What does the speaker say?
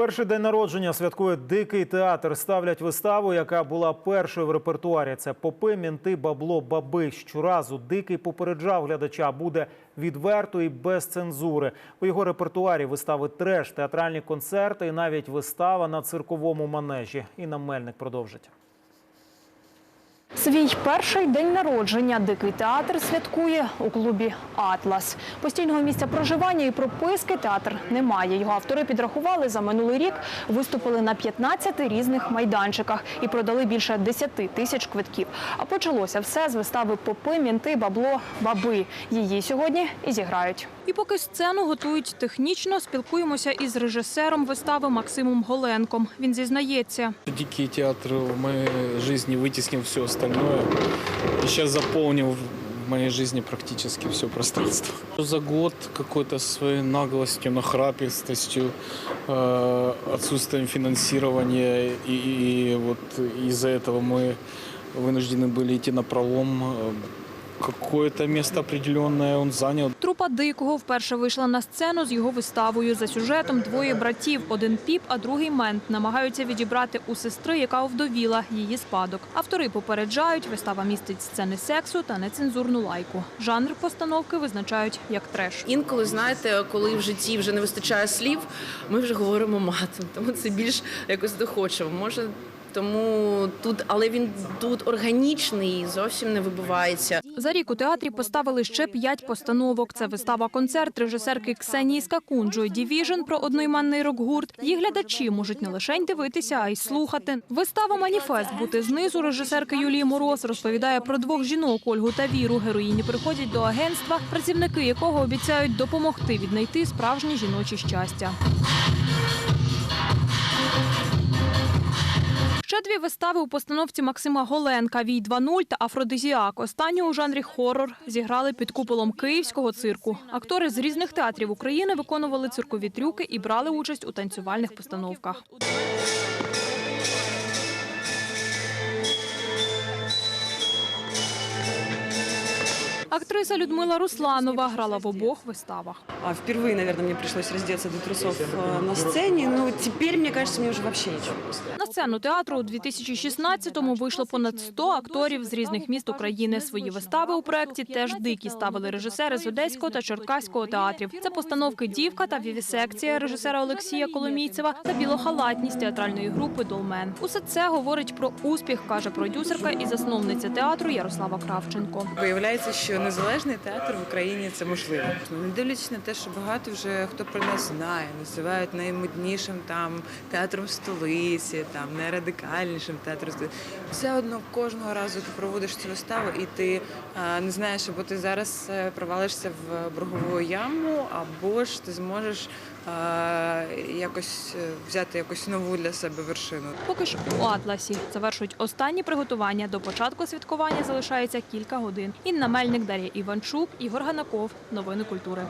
Перший день народження святкує дикий театр. Ставлять виставу, яка була першою в репертуарі. Це попи, мінти, бабло, баби. Щоразу дикий попереджав глядача. Буде відверто і без цензури. У його репертуарі вистави треш, театральні концерти і навіть вистава на цирковому манежі. Інна Мельник продовжить. Свій перший день народження дикий театр святкує у клубі Атлас. Постійного місця проживання і прописки театр не має. Його автори підрахували за минулий рік, виступили на 15 різних майданчиках і продали більше 10 тисяч квитків. А почалося все з вистави Попи, мінти, бабло, баби. Її сьогодні і зіграють. І поки сцену готують технічно, спілкуємося із режисером вистави Максимом Голенком. Він зізнається. Дикий театр в моей жизни вытеснил все остальное. И сейчас заполнил в моей жизни практически все пространство. За год какой-то своей наглостью, нахрапистостью, э, отсутствием финансирования. И, и вот из-за этого мы вынуждены были идти на пролом. Э, Какое-то место определенное он занял. Трупа Дикого вперше вийшла на сцену з його виставою. За сюжетом двоє братів, один піп, а другий мент, намагаються відібрати у сестри, яка овдовіла, її спадок. Автори попереджають, вистава містить сцени сексу та нецензурну лайку. Жанр постановки визначають як треш. Інколи, знаєте, коли в житті вже не вистачає слів, ми вже говоримо матом, тому це більш якось доходчиво. Може, тому тут, але він тут органічний, зовсім не вибивається. За рік у театрі поставили ще п'ять постановок. Це вистава-концерт режисерки Ксенії Скакун Joy Division про одноіменний рок-гурт. Її глядачі можуть не лише дивитися, а й слухати. Вистава «Маніфест» бути знизу режисерки Юлії Мороз розповідає про двох жінок Ольгу та Віру. Героїні приходять до агентства, працівники якого обіцяють допомогти віднайти справжнє жіноче щастя. Дві вистави у постановці Максима Голенка «Вій 2.0» та «Афродизіак». Останню у жанрі хорор зіграли під куполом київського цирку. Актори з різних театрів України виконували циркові трюки і брали участь у танцювальних постановках. Актриса Людмила Русланова грала в обох виставах. А Впервые, наверное, мне пришлось раздеться до трусов э, на сцене. Но теперь, мне кажется, мне уже вообще ничего. На сцену театру у 2016-му вийшло понад 100 акторів з різних міст України. Свої вистави у проєкті теж дикі ставили режисери з Одеського та Черкаського театрів. Це постановки Дівка та Вівісекція режисера Олексія Коломійцева та білохалатність театральної групи Долмен. Усе це говорить про успіх, каже продюсерка і засновниця театру Ярослава Кравченко. Виявляється, що незалежний театр в Україні це можливо. Не дивлячись на те, що багато вже хто про нас знає, називають наймоднішим там театром столиці, там найрадикальнішим театром столиці. Все одно кожного разу ти проводиш цю виставу, і ти а, не знаєш, або ти зараз е, провалишся в боргову яму, або ж ти зможеш якось е, взяти якусь нову для себе вершину. Поки ж у Атласі завершують останні приготування. До початку святкування залишається кілька годин. Інна Мельник, Дар'я Іванчук, Ігор Ганаков. Новини культури.